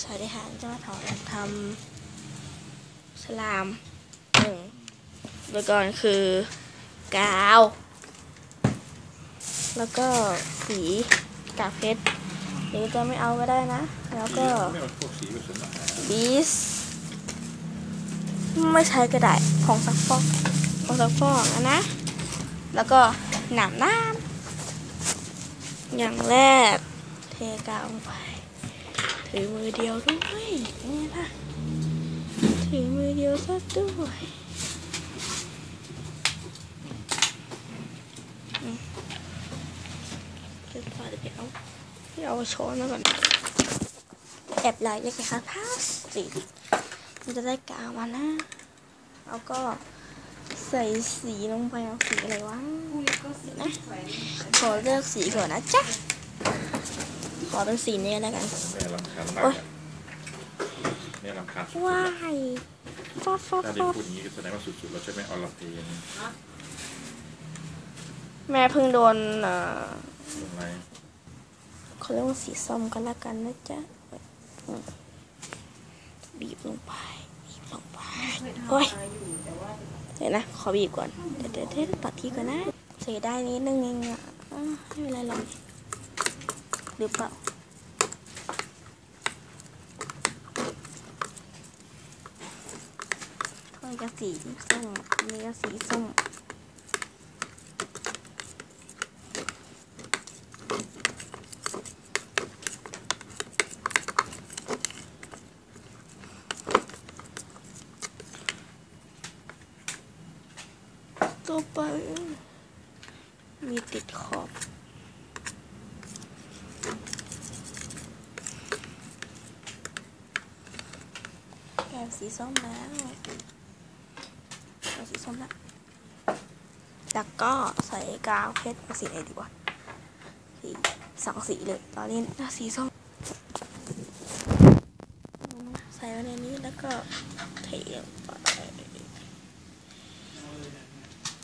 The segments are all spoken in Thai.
สวัสดีค่ะจะมาถอดทำสลามหนึ่งโดยก่อนคือกาว แล้วก็สีกากเพชรหรือจะไม่เอาก็ได้นะ แล้วก็บีสไม่ใช้ก็ได้ผงซักฟอกผงซักฟอกนะนะ แล้วก็หนามน้ำอย่างแรกเทกาวลงไป ถือมือเดียวด้วยนี่นะถือมือเดียวซะด้วยอืมเดี๋ยวก่อนเดี๋ยวเอาเดี๋ยวเอาช้อนมาก่อน แอบไหลเลยค่ะพลาสติกมันจะได้กาวมานะแล้วก็ใส่สีลงไปเอาสีอะไรวะนะขอเลือกสีก่อนนะจ๊ะ ขอเป็นสีนี้แล้วกันแม่รำคาญมากโอ๊ยอะแม่รำคาญสุดๆว้าแล้วยฟ้าฟ้าถ้าได้ฟ้าพูดอย่างนี้ก็แสดงว่าสุดๆเราใช่ไหมออลลาเทนแม่เพิ่งโดนเอ่อลงไรเขาเรียกว่าสีส้มกันละกันนะจ๊ะอืมบีบลงไปบีบลงไปโอ้ยเดี๋ยวนะขอบีบก่อนเดี๋ยวเดี๋ยวเดี๋ยวตัดที่ก่อนนะเสียได้นิดนึงเองอะอะไม่เป็นไรหรอกหรือเปล่า ก็สีส้มอันนี่ก็สีส้มตัวไปมีติดขอบแก้วสีส้มแล้ว สีส้มแล้วแล้วก็ใส่กาวเพชรเอาสีไรดีวะสีสองสีเลยตอนนี้น่าสีส้ม ใส่ไว้ในนี้แล้วก็เทลงไป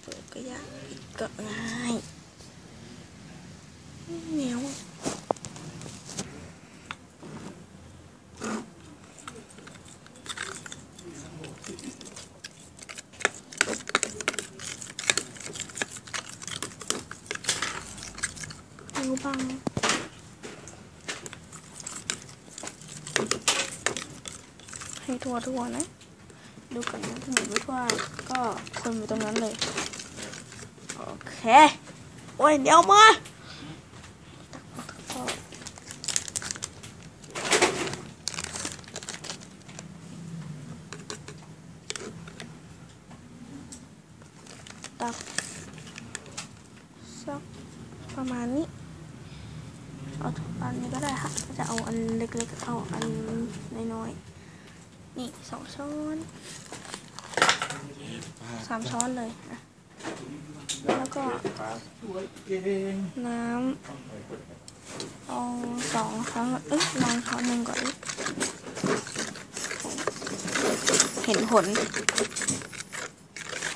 เปิดก็ยากปิดก็ง่ายเหนียวนิ้วบัง ให้ทั่วทั่วๆนะ ดูก่อนนะถ้าหมุนไม่ทั่วก็คนอยู่ตรงนั้นเลย โอเค โอ้ย เดี๋ยวมาตักมาตักพอตักสักประมาณนี้ เอาทุกอันนี้ก็ได้ค่ะจะเอาอันเล็กๆเอาอันน้อยๆ นี่สองช้อนสามช้อนเลยอะแล้วก็น้ำเอาสองช้อนเอ้ยลองช้อนหนึ่งก่อนเห็นผล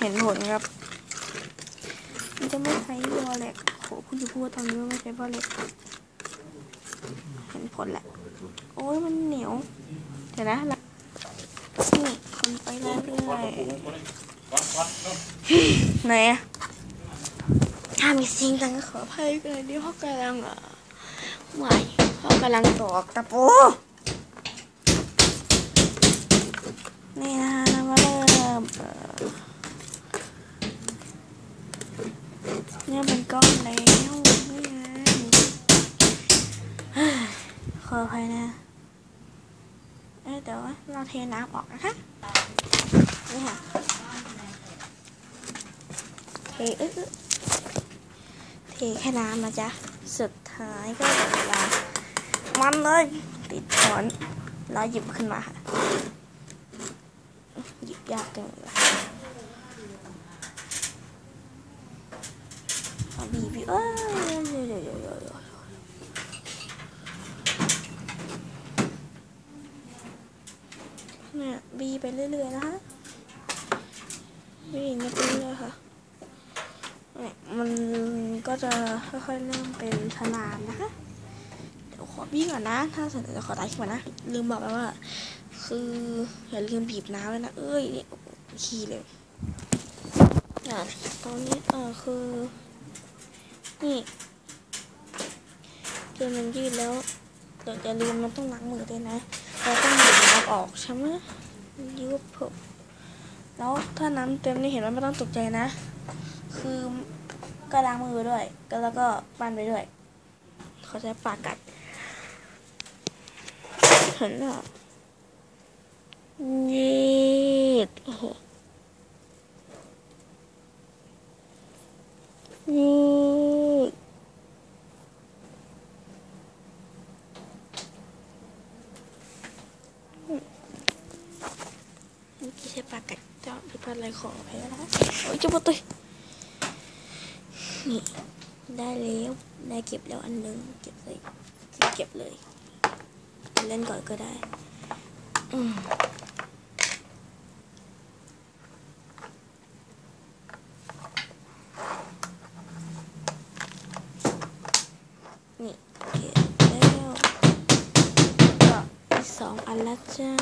เห็นผลครับมันจะไม่ใช้วอลเล็ตโหพูดอยู่พูดตอนนี้ว่าไม่ใช้วอลเล็ตเห็นผลแหละ โอ้ยมันเหนียว เดี๋ยวนะ นี่คนไปเรื่อยๆไหนอะถ้ามีสิ่งต่างก็ขออภัยกันเลยดิเพราะกำลังอะไหวเพราะกำลังตอกตะปูนี่นะเรามาเริ่มเอ่อเนี่ยเป็นก้อนแล้วนี่ไงเฮ้ยขออภัยนะเอ้ย เราเทน้ำออกนะคะ นี่ค่ะ เทเอ้ยเทแค่น้ำนะจ๊ะ สุดท้ายก็เวลา มันเลย ติดช้อนแล้วหยิบขึ้นมาค่ะ หยิบยากจังเลยบีบเอ้ยเดี๋ยวเดี๋ยวเดี๋ยวเดี๋ยวเดี๋ยวเนี่ย บีไปเรื่อยๆนะคะบีอย่างเงี้ไปเรื่อยๆค่ะนี่มันก็จะค่อยๆเริ่มเป็นสนามนะคะ เดี๋ยวขอบี้ก่อนนะ ถ้าสร็จจะขอตัดขึ้นนะ ลืมบอกไปว่า คืออย่าลืมบีบน้ำเลยนะ เอ้ยนี่ขี้เลยอะตอนนี้เออคือ นี่จนมันยืดแล้วเดี๋ยวอย่าลืมมันต้องล้างมือด้วยนะเราต้องบีบน้ำออกใช่ไหม ยืดเพิ่มแล้วถ้าน้ำเต็มนี่เห็นว่าไม่ต้องตกใจนะ คือก็ล้างมือด้วยก็แล้วก็ปั้นไปด้วย เขาใช้ปากกัดเห็นอะยืดโอ้โหยืดเมื่อกี้ใช้ปากกัดเจ้าพิพัฒน์ อะไรขออภัยนะโอ้ยจุ๊บตุยนี่ได้แล้วได้เก็บแล้วอันหนึงเก็บเลยเก็บเลย เล่นก่อนก็ได้อืมนี่เก็บแล้วก็อีกสองอันละจ้า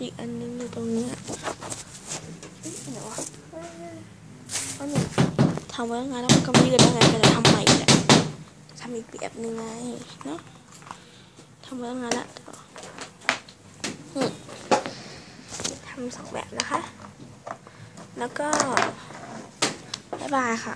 อีกอันหนึงอยู่ตรงเนี้ยเอ๊ะไหนวะอันนี้ทำไว้ตั้งานแล้วมันก็ไม่ยืดได้ไงก็จะทำใหม่แหละทำอีกแบบหนึงไงเนาะทำมาตั้งานละนี่ทำสองแบบนะคะ แล้วก็ บ๊ายบายค่ะ